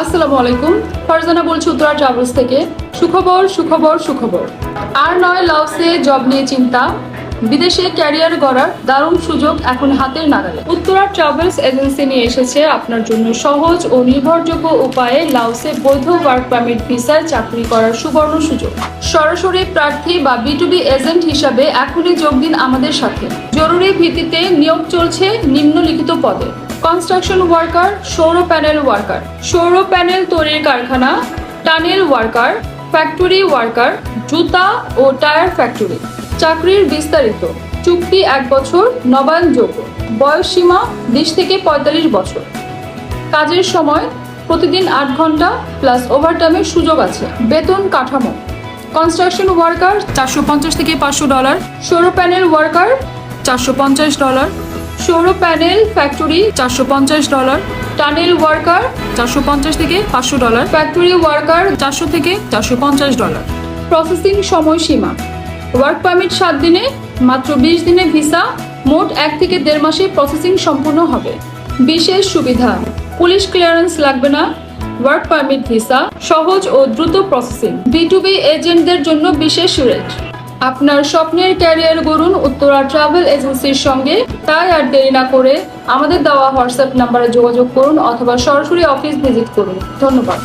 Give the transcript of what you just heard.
আসসালামু আলাইকুম। ফারজানা বলছি উত্তরা ট্রাভেলস থেকে। সুখবর সুখবর সুখবর। আর নয় লাউসে জব নিয়ে চিন্তা। বিদেশে ক্যারিয়ার গড়ার দারুণ সুযোগ এখন হাতের নাগালে। উত্তরা ট্রাভেলস এজেন্সি নিয়ে এসেছে আপনার জন্য সহজ ও নির্ভরযোগ্য উপায়ে লাউসে বৈধ ওয়ার্ক পারমিট ভিসায় চাকরি করার সুবর্ণ সুযোগ। সরাসরি প্রার্থী বা বিটুবি এজেন্ট হিসাবে এখনই যোগ দিন আমাদের সাথে। জরুরি ভিত্তিতে নিয়োগ চলছে নিম্নলিখিত পদে। কনস্ট্রাকশন ওয়ার্কার সৌর প্যানেল ওয়ার্কার সৌর প্যানেল তৈরির কারখানা টানেল ওয়ার্কার ফ্যাক্টরি ওয়ার্কার জুতা ও টায়ার ফ্যাক্টরি। চাকরির বিস্তারিত। চুক্তি এক বছর নবায়নযোগ্য বয়স সীমা বিশ থেকে পঁয়তাল্লিশ বছর। কাজের সময় প্রতিদিন আট ঘণ্টা প্লাস ওভারটাইমের সুযোগ আছে। বেতন কাঠামো। কনস্ট্রাকশন ওয়ার্কার চারশো পঞ্চাশ থেকে পাঁচশো ডলার সৌর প্যানেল ওয়ার্কার চারশো পঞ্চাশ ডলার সৌর প্যানেল ফ্যাক্টরি চারশো পঞ্চাশ ডলার টানেল ওয়ার্কার চারশো পঞ্চাশ থেকে পাঁচশো ডলার ফ্যাক্টরি ওয়ার্কার চারশো থেকে চারশো পঞ্চাশ ডলার প্রসেসিং সময়সীমা। ওয়ার্ক পারমিট সাত দিনে, মাত্র বিশ দিনে ভিসা মোট এক থেকে দেড় মাসে প্রসেসিং সম্পূর্ণ হবে। বিশেষ সুবিধা, পুলিশ ক্লিয়ারেন্স লাগবে না ওয়ার্ক পারমিট ভিসা সহজ ও দ্রুত প্রসেসিং বি টু বি এজেন্টদের জন্য বিশেষ রেট আপনার স্বপ্নের ক্যারিয়ার গড়ুন উত্তরা ট্রাভেল এজেন্সির সঙ্গে। তাই আর দেরি না করে আমাদের দেওয়া হোয়াটসঅ্যাপ নাম্বারে যোগাযোগ করুন অথবা সরাসরি অফিস ভিজিট করুন। ধন্যবাদ।